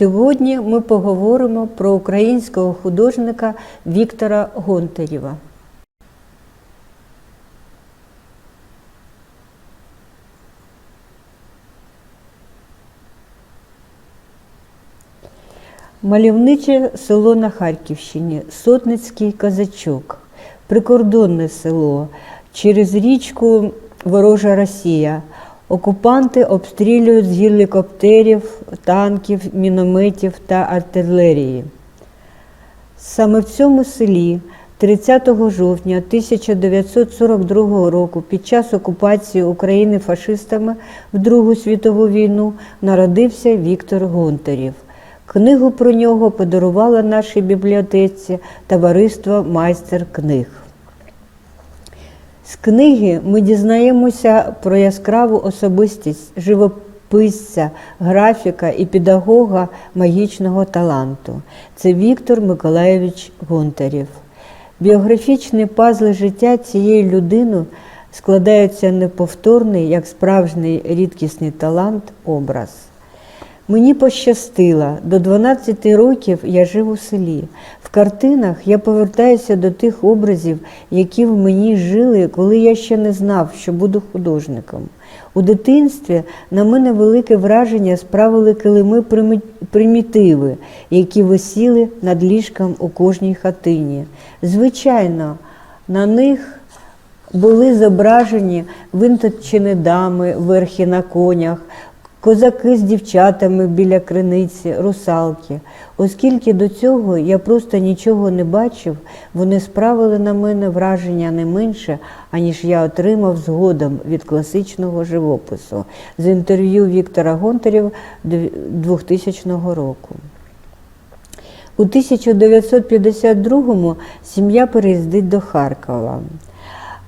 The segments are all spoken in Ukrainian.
Сьогодні ми поговоримо про українського художника Віктора Гонтарєва. Мальовниче село на Харківщині, Сотницький козачок, прикордонне село, через річку Ворожа Росія. Окупанти обстрілюють з гелікоптерів, танків, мінометів та артилерії. Саме в цьому селі 30 жовтня 1942 року під час окупації України фашистами в Другу світову війну народився Віктор Гонтарєв. Книгу про нього подарувало нашій бібліотеці товариство майстер книг. З книги ми дізнаємося про яскраву особистість живописця, графіка і педагога магічного таланту. Це Віктор Миколаєвич Гонтарєв. Біографічні пазли життя цієї людини складаються неповторний, як справжній рідкісний талант, образ. Мені пощастило, до 12 років я жив у селі. В картинах я повертаюся до тих образів, які в мені жили, коли я ще не знав, що буду художником. У дитинстві на мене велике враження справили килими примітиви, які висіли над ліжком у кожній хатині. Звичайно, на них були зображені винточені дами верхи на конях, козаки з дівчатами біля криниці, русалки. Оскільки до цього я просто нічого не бачив, вони справили на мене враження не менше, аніж я отримав згодом від класичного живопису з інтерв'ю Віктора Гонтарєва 2000 року. У 1952-му сім'я переїздить до Харкова.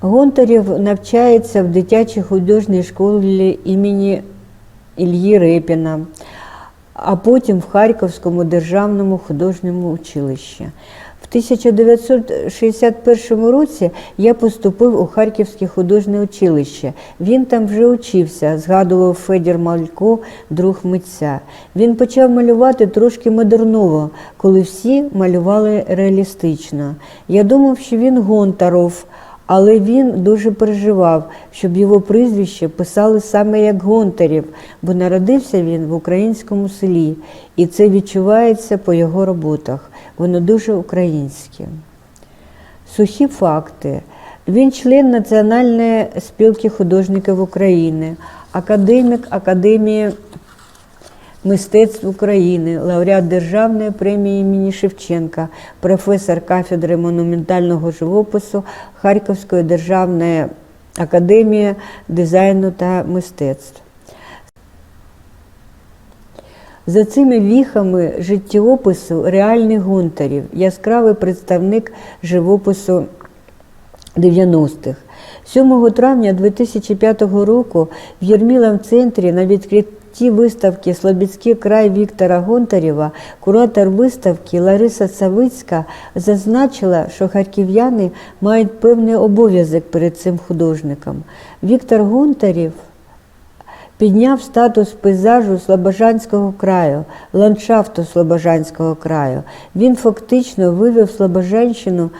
Гонтарєв навчається в дитячій художній школі імені Ільї Репіна, а потім в Харківському державному художньому училищі. В 1961 році я поступив у Харківське художнє училище. Він там вже учився, згадував Федір Малько, друг митця. Він почав малювати трошки модерново, коли всі малювали реалістично. Я думав, що він Гонтаров. Але він дуже переживав, щоб його прізвище писали саме як Гонтарів, бо народився він в українському селі, і це відчувається по його роботах. Воно дуже українське. Сухі факти. Він член Національної спілки художників України, академік Академії мистецтв України, лауреат Державної премії імені Шевченка, професор кафедри монументального живопису Харківської державної академії дизайну та мистецтв. За цими віхами життєопису реальний Гонтарів, яскравий представник живопису 90-х. 7 травня 2005 року в Єрмілам центрі на відкритті виставки Слобідський край Віктора Гонтарєва куратор виставки Лариса Савицька зазначила, що харків'яни мають певний обов'язок перед цим художником. Віктор Гонтарєв підняв статус пейзажу Слобожанського краю, ландшафту Слобожанського краю. Він фактично вивів Слобожанщину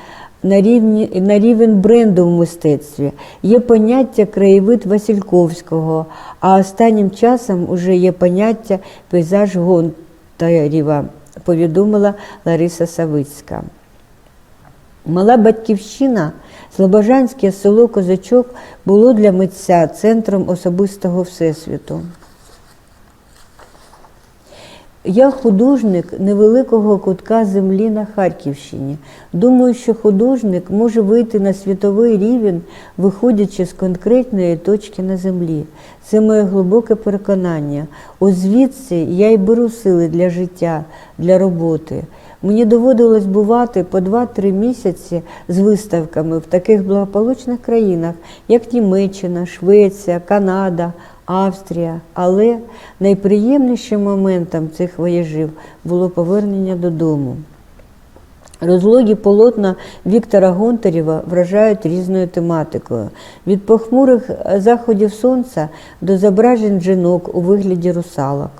на, рівні, на рівень бренду в мистецтві. Є поняття краєвид Васильковського, а останнім часом уже є поняття пейзаж Гонтарєва, повідомила Лариса Савицька. Мала батьківщина, Слобожанське село Козачок було для митця центром особистого всесвіту. Я художник невеликого кутка землі на Харківщині. Думаю, що художник може вийти на світовий рівень, виходячи з конкретної точки на землі. Це моє глибоке переконання. Ось звідси я й беру сили для життя, для роботи. Мені доводилось бувати по 2-3 місяці з виставками в таких благополучних країнах, як Німеччина, Швеція, Канада, Австрія. Але найприємнішим моментом цих вояжів було повернення додому. Розлогі полотна Віктора Гонтарєва вражають різною тематикою: від похмурих заходів сонця до зображень жінок у вигляді русалок.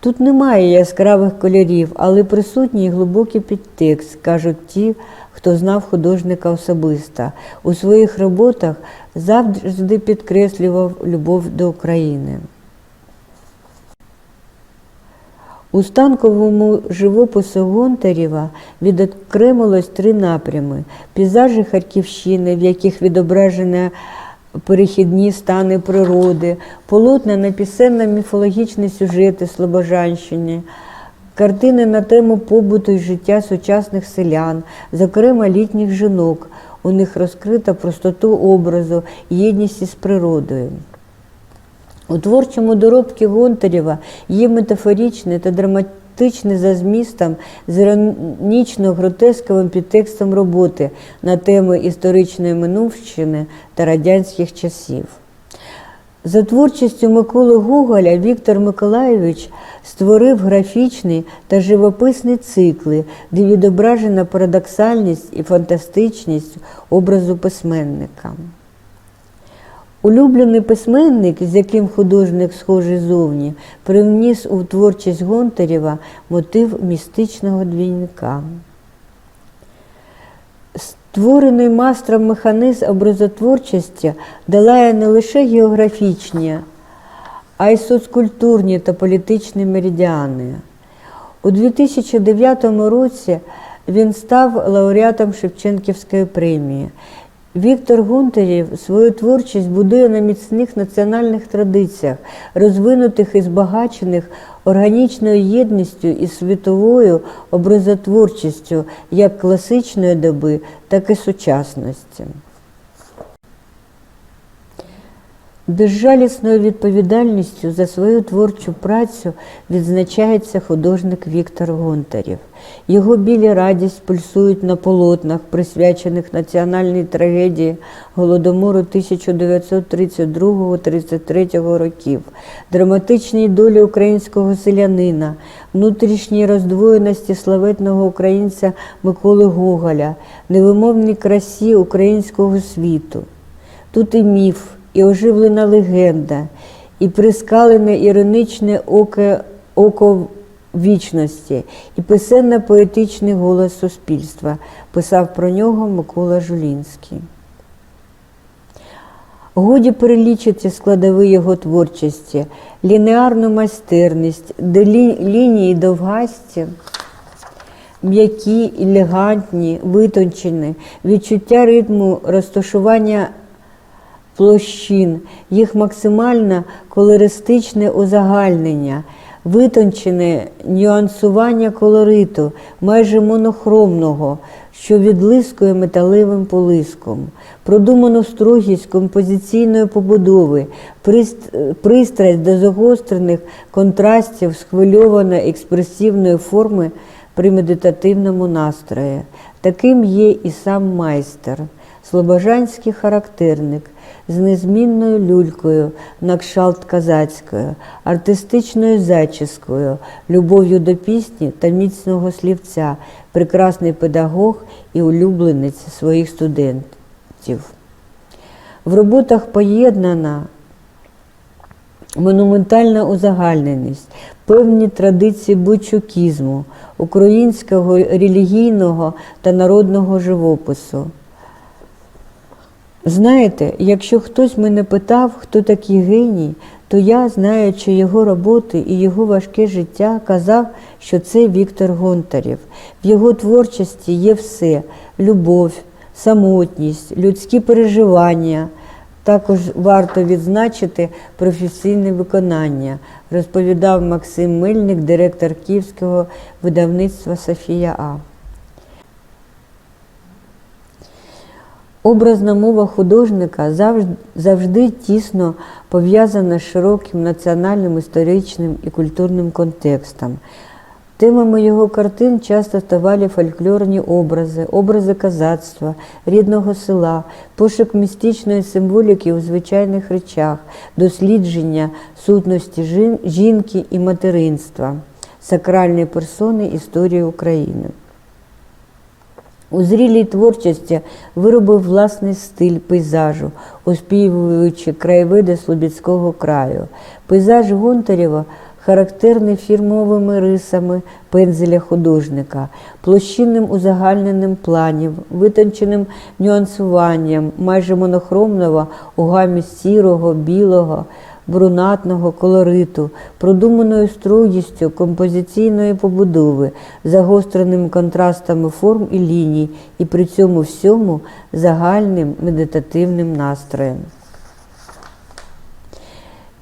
Тут немає яскравих кольорів, але присутній глибокий підтекст, кажуть ті, хто знав художника особисто. У своїх роботах завжди підкреслював любов до України. У станковому живопису Гонтарєва відокремилось три напрями: пейзажі Харківщини, в яких відображено перехідні стани природи, полотна на пісенно-міфологічні сюжети Слобожанщини, картини на тему побуту і життя сучасних селян, зокрема літніх жінок. У них розкрита простоту образу, єдність із природою. У творчому доробці Гонтарєва є метафоричне та драматичне за змістом з іронічно-гротесковим підтекстом роботи на теми історичної минувщини та радянських часів. За творчістю Миколи Гоголя Віктор Миколайович створив графічний та живописні цикли, де відображена парадоксальність і фантастичність образу письменника. Улюблений письменник, з яким художник схожий зовні, привніс у творчість Гонтарєва мотив містичного двійника. Створений мастером механізм образотворчості долає не лише географічні, а й соцкультурні та політичні меридіани. У 2009 році він став лауреатом Шевченківської премії. Віктор Гунтарєв свою творчість будує на міцних національних традиціях, розвинутих і збагачених органічною єдністю і світовою образотворчістю як класичної доби, так і сучасності. Безжалісною відповідальністю за свою творчу працю відзначається художник Віктор Гонтарєв. Його білі радість пульсують на полотнах, присвячених національній трагедії Голодомору 1932-33 років, драматичній долі українського селянина, внутрішній роздвоєності славетного українця Миколи Гоголя, невимовній красі українського світу. Тут і міф і оживлена легенда, і прискалене іроничне око, око вічності, і писенно-поетичний голос суспільства, писав про нього Микола Жулінський. Годі перелічити складові його творчості, лінеарну майстерність, де лі- лінії довгасті, м'які, елегантні, витончені, відчуття ритму розташування площин, їх максимальне колористичне узагальнення, витончене нюансування колориту, майже монохромного, що відлискує металевим полиском, продуману строгість композиційної побудови, прист- пристрасть до загострених контрастів схвильованої експресивної форми при медитативному настрої. Таким є і сам майстер, слобожанський характерник з незмінною люлькою на кшалт казацькою, артистичною зачіскою, любов'ю до пісні та міцного слівця, прекрасний педагог і улюбленець своїх студентів. В роботах поєднана монументальна узагальненість, певні традиції бучукізму, українського релігійного та народного живопису. Знаєте, якщо хтось мене питав, хто такий геній, то я, знаючи його роботи і його важке життя, казав, що це Віктор Гонтарєв. В його творчості є все любов, самотність, людські переживання. Також варто відзначити професійне виконання, розповідав Максим Мельник, директор Київського видавництва Софія А. Образна мова художника завжди, завжди тісно пов'язана з широким національним, історичним і культурним контекстом. Темами його картин часто ставали фольклорні образи, образи казацтва, рідного села, пошук містичної символіки у звичайних речах, дослідження сутності жін- жінки і материнства, сакральні персони історії України. У зрілій творчості виробив власний стиль пейзажу, оспівуючи краєвиди Слобідського краю. Пейзаж Гонтарєва характерний фірмовими рисами пензеля художника, площинним узагальненим планів, витонченим нюансуванням, майже монохромного у гамі сірого, білого, брунатного колориту, продуманою строгістю композиційної побудови, загостреними контрастами форм і ліній, і при цьому всьому загальним медитативним настроєм.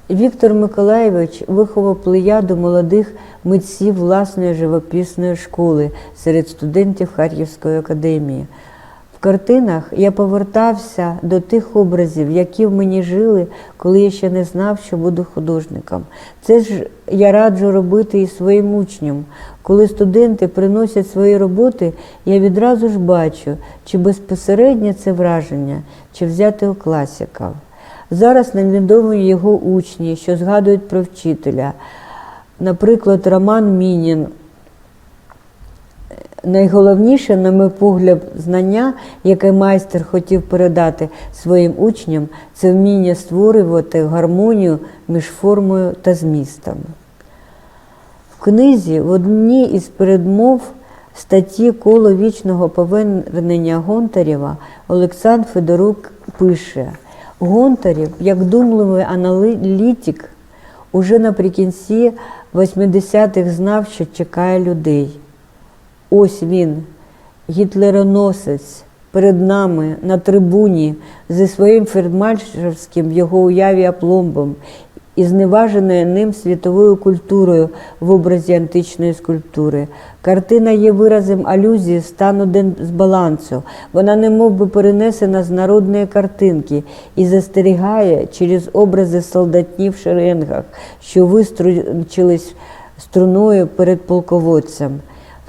Віктор Миколаєвич виховав плеяду молодих митців власної живописної школи серед студентів Харківської академії. Картинах я повертався до тих образів, які в мені жили, коли я ще не знав, що буду художником. Це ж я раджу робити і своїм учням. Коли студенти приносять свої роботи, я відразу ж бачу, чи безпосереднє це враження, чи взяти у класиків. Зараз нам відомі його учні, що згадують про вчителя. Наприклад, Роман Мінін. Найголовніше, на мій погляд, знання, яке майстер хотів передати своїм учням, це вміння створювати гармонію між формою та змістом. В книзі в одній із передмов статті Коло вічного повернення Гонтарєва Олександр Федорук пише: Гонтарєв, як думливий аналітик, уже наприкінці 80-х знав, що чекає людей. Ось він, гітлероносець, перед нами на трибуні зі своїм фельдмаршальським в його уяві апломбом і зневаженою ним світовою культурою в образі античної скульптури. Картина є виразом алюзії стану дисбалансу. Вона немов би перенесена з народної картинки і застерігає через образи солдатнів в шеренгах, що вистручились струною перед полководцем.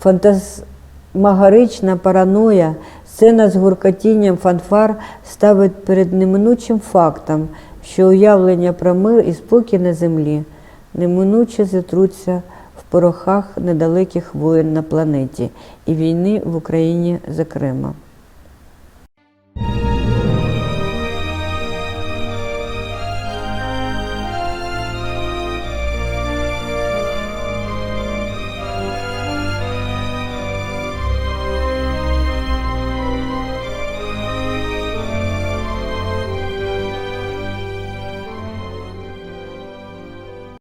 Фантасмагорична параноя, сцена з гуркотінням фанфар ставить перед неминучим фактом, що уявлення про мир і спокій на землі неминуче зітруться в порохах недалеких воєн на планеті і війни в Україні, зокрема.